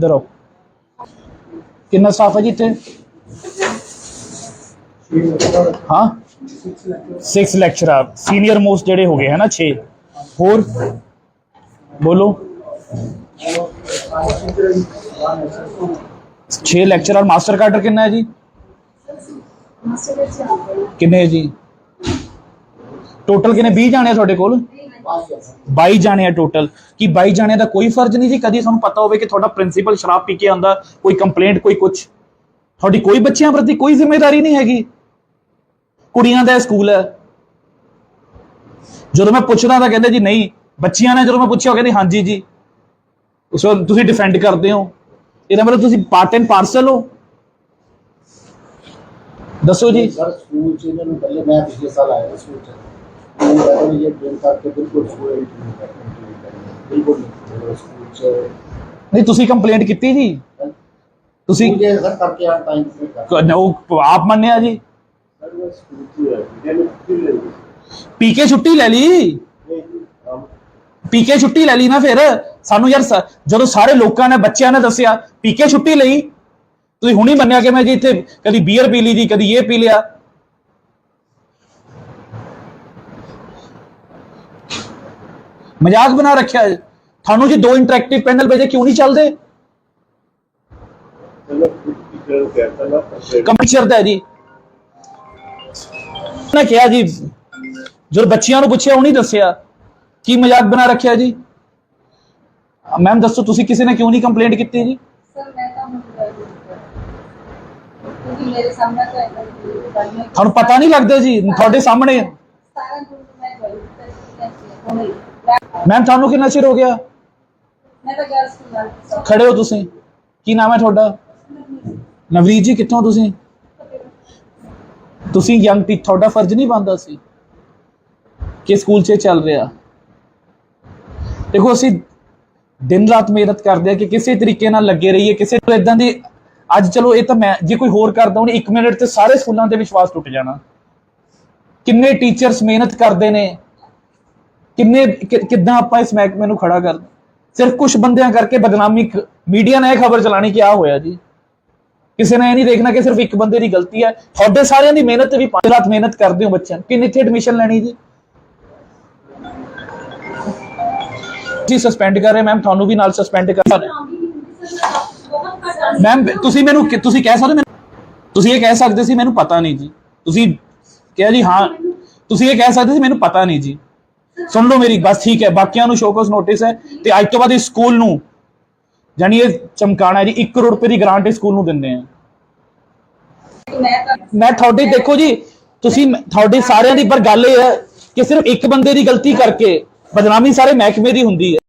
ਇਧਰ ਆਓ ਕਿੰਨਾ ਸਟਾਫ ਹੈ ਜੀ ਇੱਥੇ ਹਾਂ 6 ਲੈਕਚਰਰ ਸੀਨੀਅਰ ਮੋਸਟ ਜਿਹੜੇ ਹੋ ਗਏ ਹੈ ਨਾ 6 ਹੋਰ ਬੋਲੋ 6 ਲੈਕਚਰਰ ਮਾਸਟਰ ਕਾਡਰ ਕਿੰਨਾ ਹੈ ਜੀ ਕਿੰਨੇ ਹੈ ਜੀ ਟੋਟਲ ਕਿੰਨੇ 20 ਜਾਣੇ ਆ ਤੁਹਾਡੇ ਕੋਲ? 22 ਜਾਣੇ ਆ ਟੋਟਲ ਕੀ 22 ਜਾਣੇ ਦਾ ਕੋਈ ਫਰਜ਼ ਨਹੀਂ ਜੀ? ਕਦੀ ਤੁਹਾਨੂੰ ਪਤਾ ਹੋਵੇ ਕਿ ਤੁਹਾਡਾ ਪ੍ਰਿੰਸੀਪਲ ਸ਼ਰਾਬ ਪੀ ਕੇ ਆਉਂਦਾ, ਕੋਈ ਕੰਪਲੇਂਟ ਕੋਈ ਕੁਝ ਤੁਹਾਡੀ ਕੋਈ ਬੱਚਿਆਂ ਪ੍ਰਤੀ ਕੋਈ ਜ਼ਿੰਮੇਵਾਰੀ ਨਹੀਂ ਹੈਗੀ। ਕੁੜੀਆਂ ਦਾ ਸਕੂਲ ਹੈ। ਜਦੋਂ ਮੈਂ ਪੁੱਛਦਾ ਤਾਂ ਕਹਿੰਦੇ ਜੀ, ਨਹੀਂ, ਬੱਚੀਆਂ ਨੇ ਜਦੋਂ ਮੈਂ ਪੁੱਛਿਆ ਕਹਿੰਦੇ, ਹਾਂਜੀ ਜੀ। ਉਸ ਤੋਂ ਤੁਸੀਂ ਡਿਫੈਂਡ ਕਰਦੇ ਹੋ। ਇਹਦਾ ਮਤਲਬ ਤੁਸੀਂ ਪਾਰਟ ਐਂਡ ਪਾਰਸਲ ਹੋ। ਦੱਸੋ ਜੀ। ਸਰ ਸਕੂਲ ਚ ਇਹਨਾਂ ਨੂੰ ਪਹਿਲੇ ਮੈਂ ਪਿਛਲੇ ਸਾਲ ਆਇਆ ਸਕੂਲ ਚ। ਉਹ ਕਹਿੰਦੇ ਵੀ ਇਹ ਟ੍ਰੇਨ ਕਰਕੇ ਬਿਲਕੁਲ ਸਕੂਲ ਬਿਲਕੁਲ ਨਹੀਂ। ਸਕੂਲ ਚ ਨਹੀਂ ਤੁਸੀਂ ਕੰਪਲੇਂਟ ਕੀਤੀ ਜੀ? ਤੁਸੀਂ ਸਰ ਕਰਕੇ ਆ ਟਾਈਮ ਤੇ ਕਰ ਕ- ਉਹ ਆਪ ਮੰਨਿਆ ਜੀ? ਸਰ ਉਹ ਸਕੂਲ ਚ ਹੈ ਜਿਹਨੇ ਕਿਉਂ ਲੈ ਪੀ ਕੇ ਛੁੱਟੀ ਲੈ ਲਈ? ਨਹੀਂ ਹਮ ਪੀ ਕੇ ਛੁੱਟੀ ਲੈ ਲਈ ਨਾ ਫਿਰ? ਸਾਨੂੰ ਯਾਰ ਸ- ਜਦੋਂ ਸਾਰੇ ਲੋਕਾਂ ਨੇ ਬੱਚਿਆਂ ਨੇ ਦੱਸਿਆ ਪੀ ਕੇ ਛੁੱਟੀ ਲਈ। ਤੁਸੀਂ ਹੁਣੀ ਮੰਨਿਆ ਕਿ ਮੈਂ ਜੀ ਇੱਥੇ ਕਦੀ ਬੀਅਰ ਪੀ ਲਈ ਜੀ ਕਦੀ ਇਹ ਪੀ ਲਿਆ। ਮਜ਼ਾਕ ਬਣਾ ਰੱਖਿਆ ਹੈ। ਤੁਹਾਨੂੰ ਜੀ ਦੋ ਇੰਟਰੈਕਟਿਵ ਪੈਨਲ ਭੇਜੇ ਕਿਉਂ ਨਹੀਂ ਚੱਲਦੇ? ਨੂੰ ਨਾ ਕੰਪਿਊਟਰ ਦਾ ਜੀ। ਮੈਂ ਕਿਹਾ ਜੀ ਜਦੋਂ ਬੱਚਿਆਂ ਨੂੰ ਪੁੱਛਿਆ ਉਹ ਨਹੀਂ ਦੱਸਿਆ। ਕੀ ਮਜ਼ਾਕ ਬਣਾ ਰੱਖਿਆ ਜੀ? ਮੈਮ ਦੱਸੋ ਤੁਸੀਂ ਕਿਸੇ ਨੇ ਕਿਉਂ ਨਹੀਂ ਕੰਪਲੇਂਟ ਕੀਤੀ ਜੀ? ਸਰ ਮੈਂ ਕਿਉਂਕਿ ਮੇਰੇ ਸਾਹਮਣੇ ਤਾਂ ਤੁਹਾਨੂੰ ਪਤਾ ਨਹੀਂ ਲੱਗਦਾ ਜੀ ਤੁਹਾਡੇ ਸਾਹਮਣੇ। 17 ਜੂਨ ਨੂੰ ਮੈਂ ਜੁਆਇਨ ਕੀਤੀ ਹੁਣ ਮੈਮ ਤੁਹਾਨੂੰ ਕਿੰਨਾ ਚਿਰ ਹੋ ਗਿਆ? ਮੈਂ ਤਾਂ ਗਰਲਸ ਸਕੂਲ ਨਾਲ ਸੀ। ਖੜੇ ਹੋ ਤੁਸੀਂ। ਕੀ ਨਾਮ ਹੈ ਤੁਹਾਡਾ? ਨਵਰੀਤ ਜੀ ਕਿੱਥੋਂ ਤੁਸੀਂ? ਤੁਸੀਂ ਯੰਗ ਟੀ ਤੁਹਾਡਾ ਫਰਜ਼ ਨਹੀਂ ਬਣਦਾ ਸੀ ਕਿ ਸਕੂਲ 'ਚ ਚੱਲ ਰਿਹਾ। ਦੇਖੋ ਅਸੀਂ ਦਿਨ ਰਾਤ ਮਿਹਨਤ ਕਰਦੇ ਆ ਕਿ ਕਿਸੇ ਤਰੀਕੇ ਨਾਲ ਲੱਗੇ ਰਹੀਏ ਕਿਸੇ ਨੂੰ ਇਦਾਂ ਦੀ ਅੱਜ ਚਲੋ ਇਹ ਤਾਂ ਮੈਂ ਜੇ ਕੋਈ ਹੋਰ ਕਰਦਾ ਉਹਨੇ 1 ਮਿੰਟ ਤੇ ਸਾਰੇ ਸਕੂਲਾਂ ਤੇ ਵਿਸ਼ਵਾਸ ਟੁੱਟ ਜਾਣਾ। ਕਿੰਨੇ ਟੀਚਰਸ ਮਿਹਨਤ ਕਰਦੇ ਨੇ। ਕਿੰਨੇ, ਕਿ- ਕਿੱਦਾਂ ਆਪਾਂ ਇਸ ਮਹਿਕਮੇ ਨੂੰ ਖੜਾ ਕਰ ਸਿਰਫ ਕੁਝ ਬੰਦਿਆਂ ਕਰਕੇ ਬਦਨਾਮੀ ਮੀਡੀਆ ਨੇ ਇਹ ਖਬਰ ਚਲਾਣੀ ਕਿ ਆ ਹੋਇਆ ਜੀ। ਕਿਸੇ ਨੇ ਇਹ ਨਹੀਂ ਦੇਖਣਾ ਕਿ ਸਿਰਫ ਇੱਕ ਬੰਦੇ ਦੀ ਗਲਤੀ ਹੈ। ਤੁਹਾਡੇ ਸਾਰਿਆਂ ਦੀ ਮਿਹਨਤ ਵੀ ਪੰਜ ਰਾਤ ਮਿਹਨਤ ਕਰਦੇ ਹੋ ਬੱਚਿਆਂ ਕਿੰਨੇ ਇੱਥੇ ਐਡਮਿਸ਼ਨ ਲੈਣੀ ਜੀ? ਜੀ ਸਸਪੈਂਡ ਕਰ ਰਹੇ ਮੈਮ ਤੁਹਾਨੂੰ ਵੀ ਨਾਲ ਸਸਪੈਂਡ ਕਰ ਰਹੇ ਮੈਮ ਤੁਸੀਂ ਮੈਨੂੰ ਤੁਸੀਂ ਕਹਿ ਸਕਦੇ ਮੈਨੂੰ? ਤੁਸੀਂ ਇਹ ਕਹਿ ਸਕਦੇ ਸੀ, ਮੈਨੂੰ ਪਤਾ ਨਹੀਂ ਜੀ। ਤੁਸੀਂ ਕਿਹਾ ਜੀ, ਹਾਂ। ਤੁਸੀਂ ਇਹ ਕਹਿ ਸਕਦੇ ਸੀ, ਮੈਨੂੰ ਪਤਾ ਨਹੀਂ ਜੀ। ਸੁਣ ਲਓ ਮੇਰੀ ਬਸ ਠੀਕ ਹੈ, ਬਾਕੀਆਂ ਨੂੰ ਸ਼ੋਕਸ ਨੋਟਿਸ ਹੈ ਤੇ ਅੱਜ ਤੋਂ ਬਾਅਦ ਇਸ ਸਕੂਲ ਨੂੰ ਜਾਨੀ ਇਹ ਚਮਕਾਣਾ ਜੀ 1 ਕਰੋੜ ਰੁਪਏ ਦੀ ਗ੍ਰਾਂਟ ਇਸ ਸਕੂਲ ਨੂੰ ਦਿੰਦੇ ਆ ਮੈਂ ਤਾਂ ਮੈਂ ਤੁਹਾਡੀ, ਦੇਖੋ ਜੀ, ਤੁਸੀਂ ਤੁਹਾਡੇ ਸਾਰਿਆਂ ਦੀ, ਪਰ ਗੱਲ ਇਹ ਹੈ ਕਿ ਸਿਰਫ ਇੱਕ ਬੰਦੇ ਦੀ ਗਲਤੀ ਕਰਕੇ ਬਦਨਾਮੀ ਸਾਰੇ ਮਹਿਕਮੇ ਦੀ ਹੁੰਦੀ ਹੈ।